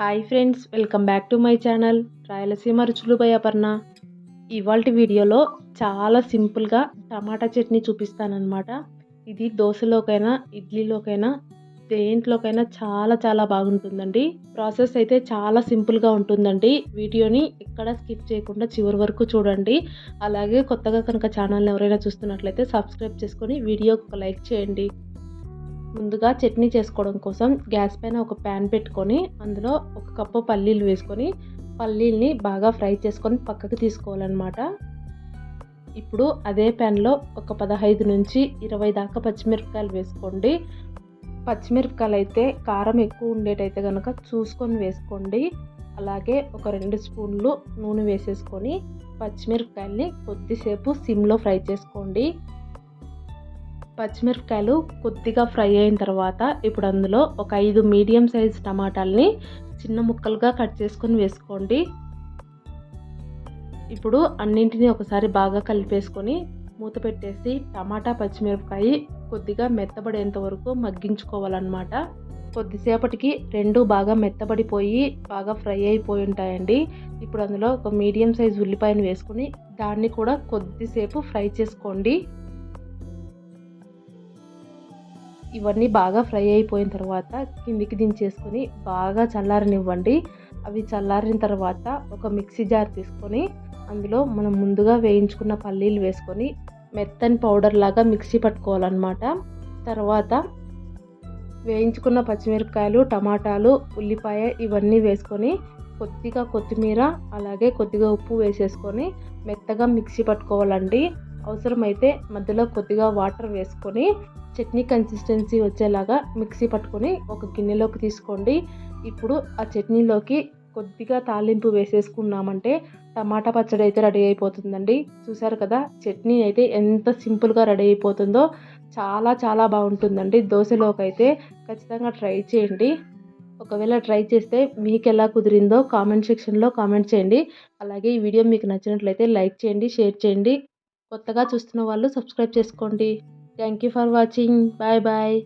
Hi friends welcome back to my channel Rayalaseema రుచులు by Aparna ఇవాళ వీడియోలో చాలా సింపుల్గా టమాటా చట్నీ చూపిస్తానన్నమాట. ఇది దోశలోకైనా ఇడ్లీలోకైనా దేంట్లోకైనా చాలా చాలా బాగుంటుందండి. ప్రాసెస్ అయితే చాలా సింపుల్గా ఉంటుందండి. వీడియోని ఎక్కడ స్కిప్ చేయకుండా చివరి వరకు చూడండి. అలాగే కొత్తగా కనుక ఛానల్ని ఎవరైనా చూస్తున్నట్లయితే సబ్స్క్రైబ్ చేసుకొని వీడియోకి ఒక లైక్ చేయండి. ముందుగా చట్నీ చేసుకోవడం కోసం గ్యాస్ పైన ఒక ప్యాన్ పెట్టుకొని అందులో ఒక కప్పు పల్లీలు వేసుకొని పల్లీల్ని బాగా ఫ్రై చేసుకొని పక్కకు తీసుకోవాలన్నమాట. ఇప్పుడు అదే ప్యాన్లో ఒక పదహైదు నుంచి ఇరవై దాకా పచ్చిమిరపకాయలు వేసుకోండి. పచ్చిమిరపకాయలు అయితే కారం ఎక్కువ ఉండేటైతే కనుక చూసుకొని వేసుకోండి. అలాగే ఒక రెండు స్పూన్లు నూనె వేసేసుకొని పచ్చిమిరపకాయల్ని కొద్దిసేపు సిమ్లో ఫ్రై చేసుకోండి. పచ్చిమిరపకాయలు కొద్దిగా ఫ్రై అయిన తర్వాత ఇప్పుడు అందులో ఒక ఐదు మీడియం సైజ్ టమాటాలని చిన్న ముక్కలుగా కట్ చేసుకొని వేసుకోండి. ఇప్పుడు అన్నింటినీ ఒకసారి బాగా కలిపేసుకొని మూత పెట్టేసి టమాటా పచ్చిమిరపకాయ కొద్దిగా మెత్తబడేంత వరకు మగ్గించుకోవాలన్నమాట. కొద్దిసేపటికి రెండు బాగా మెత్తబడిపోయి బాగా ఫ్రై అయిపోయి ఉంటాయండి. ఇప్పుడు అందులో ఒక మీడియం సైజ్ ఉల్లిపాయను వేసుకుని దాన్ని కూడా కొద్దిసేపు ఫ్రై చేసుకోండి. ఇవన్నీ బాగా ఫ్రై అయిపోయిన తర్వాత కిందికి దించేసుకొని బాగా చల్లారనివ్వండి. అవి చల్లారిన తర్వాత ఒక మిక్సీ జార్ తీసుకొని అందులో మనం ముందుగా వేయించుకున్న పల్లీలు వేసుకొని మెత్తని పౌడర్ లాగా మిక్సీ పట్టుకోవాలన్నమాట. తర్వాత వేయించుకున్న పచ్చిమిరపకాయలు టమాటాలు ఉల్లిపాయ ఇవన్నీ వేసుకొని కొద్దిగా కొత్తిమీర అలాగే కొద్దిగా ఉప్పు వేసేసుకొని మెత్తగా మిక్సీ పట్టుకోవాలండి. అవసరమైతే మధ్యలో కొద్దిగా వాటర్ వేసుకొని చట్నీ కన్సిస్టెన్సీ వచ్చేలాగా మిక్సీ పట్టుకొని ఒక గిన్నెలోకి తీసుకోండి. ఇప్పుడు ఆ చట్నీలోకి కొద్దిగా తాలింపు వేసేసుకున్నామంటే టమాటా పచ్చడి అయితే రెడీ అయిపోతుందండి. చూసారు కదా చట్నీ అయితే ఎంత సింపుల్గా రెడీ అయిపోతుందో చాలా చాలా బాగుంటుందండి. దోశలోకి అయితే ఖచ్చితంగా ట్రై చేయండి. ఒకవేళ ట్రై చేస్తే మీకు ఎలా కుదిరిందో కామెంట్ సెక్షన్లో కామెంట్ చేయండి. అలాగే ఈ వీడియో మీకు నచ్చినట్లయితే లైక్ చేయండి షేర్ చేయండి. కొత్తగా చూస్తున్న వాళ్ళు సబ్స్క్రైబ్ చేసుకోండి. Thank you for watching bye bye